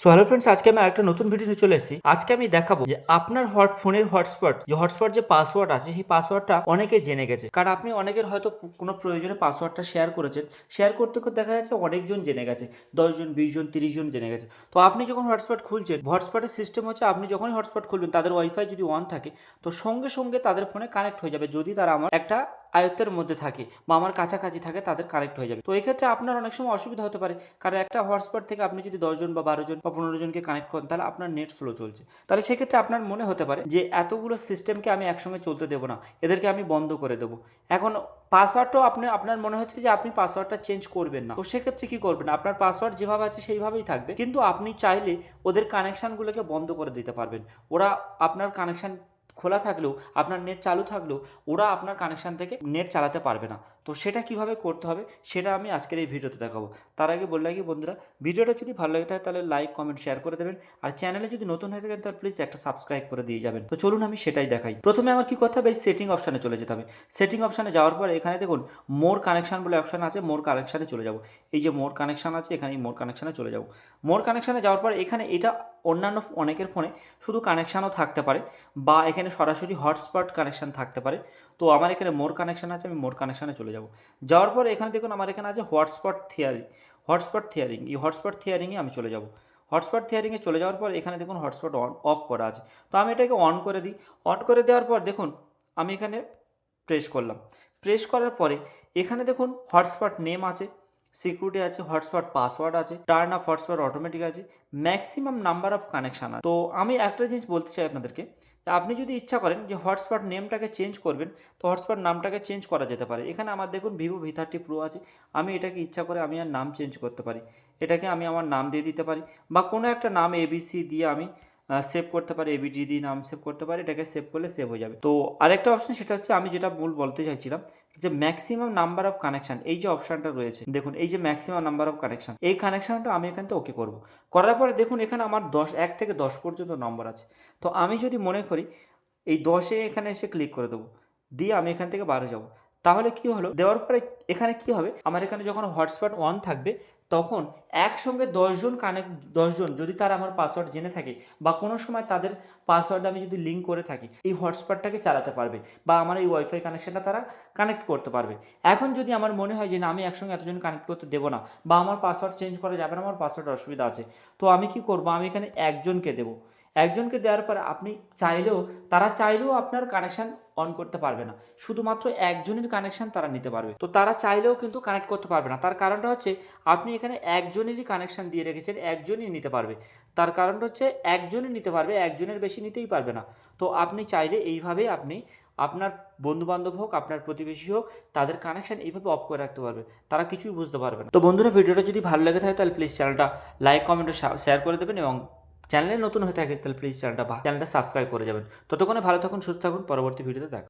So hello friends আজকে আমি একটা নতুন ভিডিও নিয়ে চলে এসেছি। আজকে আমি দেখাবো যে আপনার হট ফোনের হটস্পট যে হটস্পট যে পাসওয়ার্ড আছে, সেই পাসওয়ার্ডটা অনেকে জেনে গেছে। কারণ আপনি অনেকের হয়তো কোনো প্রয়োজনে পাসওয়ার্ডটা শেয়ার করেছেন। শেয়ার করতে করতে দেখা যাচ্ছে অনেকজন জেনে গেছে। দশজন বিশ জন তিরিশ জন জেনে গেছে। তো আপনি যখন হটস্পট খুলছেন হটস্পটের সিস্টেম হচ্ছে আপনি যখনই হটস্পট খুলবেন, তাদের ওয়াইফাই যদি অন থাকে, তো সঙ্গে সঙ্গে তাদের ফোনে কানেক্ট হয়ে যাবে। যদি তারা আমার একটা আয়ত্তের মধ্যে থাকে বা আমার কাছাকাছি থাকে তাদের কানেক্ট হয়ে যাবে। তো এই ক্ষেত্রে আপনার অনেক সময় অসুবিধা হতে পারে। কারণ একটা হটস্পট থেকে আপনি যদি দশজন বা বারো জন বা পনেরো জনকে কানেক্ট করেন, তাহলে আপনার নেট স্লো চলছে। তাহলে সেক্ষেত্রে আপনার মনে হতে পারে যে এতগুলো সিস্টেমকে আমি একসঙ্গে চলতে দেবো না। এদেরকে আমি বন্ধ করে দেবো। এখন পাসওয়ার্ডটাও আপনি, আপনার মনে হচ্ছে যে আপনি পাসওয়ার্ডটা চেঞ্জ করবেন না। তো সেক্ষেত্রে কি করবেন? আপনার পাসওয়ার্ড যেভাবে আছে সেইভাবেই থাকবে। কিন্তু আপনি চাইলে ওদের কানেকশানগুলোকে বন্ধ করে দিতে পারবেন। ওরা আপনার কানেকশান খোলা থাকলেও, আপনার নেট চালু থাকলেও, ওরা আপনার কানেকশান থেকে নেট চালাতে পারবে না। তো সেটা কীভাবে করতে হবে, সেটা আমি আজকের এই ভিডিওতে দেখাবো। তার আগে বললে কি বন্ধুরা, ভিডিওটা যদি ভালো লাগে থাকে, তাহলে লাইক কমেন্ট শেয়ার করে দেবেন। আর চ্যানেলে যদি নতুন হয়ে থাকেন, তাহলে প্লিজ একটা সাবস্ক্রাইব করে দিয়ে যাবেন। তো চলুন আমি সেটাই দেখাই। প্রথমে আমার কি করতে হবে, এই সেটিং অপশানে চলে যেতে হবে। সেটিং অপশানে যাওয়ার পর এখানে দেখুন মোর কানেকশান বলে অপশান আছে মোর কানেকশানে চলে যাব। এই যে মোর কানেকশান আছে, এখানে মোর কানেকশানে চলে যাব। মোর কানেকশানে যাওয়ার পর এখানে এটা অন্যান্য অনেকের ফোনে শুধু কানেকশানও থাকতে পারে বা এখানে সরাসরি হটস্পট কানেকশান থাকতে পারে। তো আমার এখানে মোর কানেকশান আছে, আমি মোর কানেকশানে চলে যাব। যাওয়ার পর এখানে দেখুন আমার এখানে আছে হটস্পট থিয়ারি হটস্পট থিয়ারিং এই হটস্পট থিয়ারিংয়ে আমি চলে যাব। হটস্পট থিয়ারিংয়ে চলে যাওয়ার পর এখানে দেখুন হটস্পট অন অফ করা আছে। তো আমি এটাকে অন করে দিই। অন করে দেওয়ার পর দেখুন আমি এখানে প্রেস করলাম। প্রেস করার পরে এখানে দেখুন হটস্পট নেম আছে। সিকিউরিটি আছে হটস্পট পাসওয়ার্ড আছে টার্ন অফ হটস্পট অটোমেটিক আছে ম্যাক্সিমাম নাম্বার অফ কানেকশান আছে। তো আমি একটা জিনিস বলতে চাই আপনাদেরকে আপনি যদি ইচ্ছা করেন যে হটস্পট নেমটাকে চেঞ্জ করবেন, তো হটস্পট নামটাকে চেঞ্জ করা যেতে পারে। এখানে আমার দেখুন ভিভো ভি থার্টি প্রো আছে, আমি এটাকে ইচ্ছা করে আমি আর নাম চেঞ্জ করতে পারি। এটাকে আমি আমার নাম দিয়ে দিতে পারি, বা কোনো একটা নাম এবিসি দিয়ে আমি সেভ করতে পারি দিয়ে নাম সেভ করতে পারি, এটাকে সেভ করলে সেভ হয়ে যাবে। তো আরেকটা অপশন সেটা হচ্ছে আমি যেটা মূল বলতে চাইছিলাম, যে ম্যাক্সিমাম নাম্বার অফ কানেকশন এই যে অপশনটা রয়েছে, দেখুন, এই যে ম্যাক্সিমাম নাম্বার অফ কানেকশন এই কানেকশনটা আমি এখান থেকে ওকে করব। করার পরে দেখুন, এখানে আমার দশ, এক থেকে দশ পর্যন্ত নম্বর আছে। তো আমি যদি মনে করি, এই দশে এখানে এসে ক্লিক করে দেবো, দিয়ে আমি এখান থেকে বারো যাব, তাহলে কি হলো? দেওয়ার পরে এখানে কি হবে? আমার এখানে যখন হটস্পট অন থাকবে তখন একসঙ্গে দশজন কানেক্ট দশজন যদি তারা আমার পাসওয়ার্ড জেনে থাকে বা কোনো সময় তাদের পাসওয়ার্ড আমি যদি লিঙ্ক করে থাকি, এই হটস্পটটাকে চালাতে পারবে বা আমার এই ওয়াইফাই কানেকশনটা তারা কানেক্ট করতে পারবে। এখন যদি আমার মনে হয় যে না, আমি একসঙ্গে এতজন কানেক্ট করতে দেবো না বা আমার পাসওয়ার্ড চেঞ্জ করা যাবে না, আমার পাসওয়ার্ড অসুবিধা আছে, তো আমি কি করব? আমি এখানে একজনকে দেবো। একজনকে দেওয়ার পর আপনি চাইলেও, তারা চাইলেও আপনার কানেকশান অন করতে পারবে না। শুধুমাত্র একজনের কানেকশান তারা নিতে পারবে। তো তারা চাইলেও কিন্তু কানেক্ট করতে পারবে না। তার কারণটা হচ্ছে, আপনি এখানে একজনেরই কানেকশান দিয়ে রেখেছেন, একজনই নিতে পারবে। তার কারণটা হচ্ছে একজনই নিতে পারবে, একজনের বেশি নিতেই পারবে না। তো আপনি চাইলে এইভাবেই আপনি আপনার বন্ধুবান্ধব হোক, আপনার প্রতিবেশী হোক, তাদের কানেকশান এইভাবে অফ করে রাখতে পারবে। তারা কিছুই বুঝতে পারবে না। তো বন্ধুরা, ভিডিওটা যদি ভালো লেগে থাকে, তাহলে প্লিজ চ্যানেলটা লাইক কমেন্ট শেয়ার করে দেবেন এবং চ্যানেলে নতুন হয়ে থাকে, তাহলে প্লিজ চ্যানেলটা চ্যানেলটা সাবস্ক্রাইব করে যাবেন। ততক্ষণে ভালো থাকুন, সুস্থ থাকুন, পরবর্তী ভিডিওতে দেখা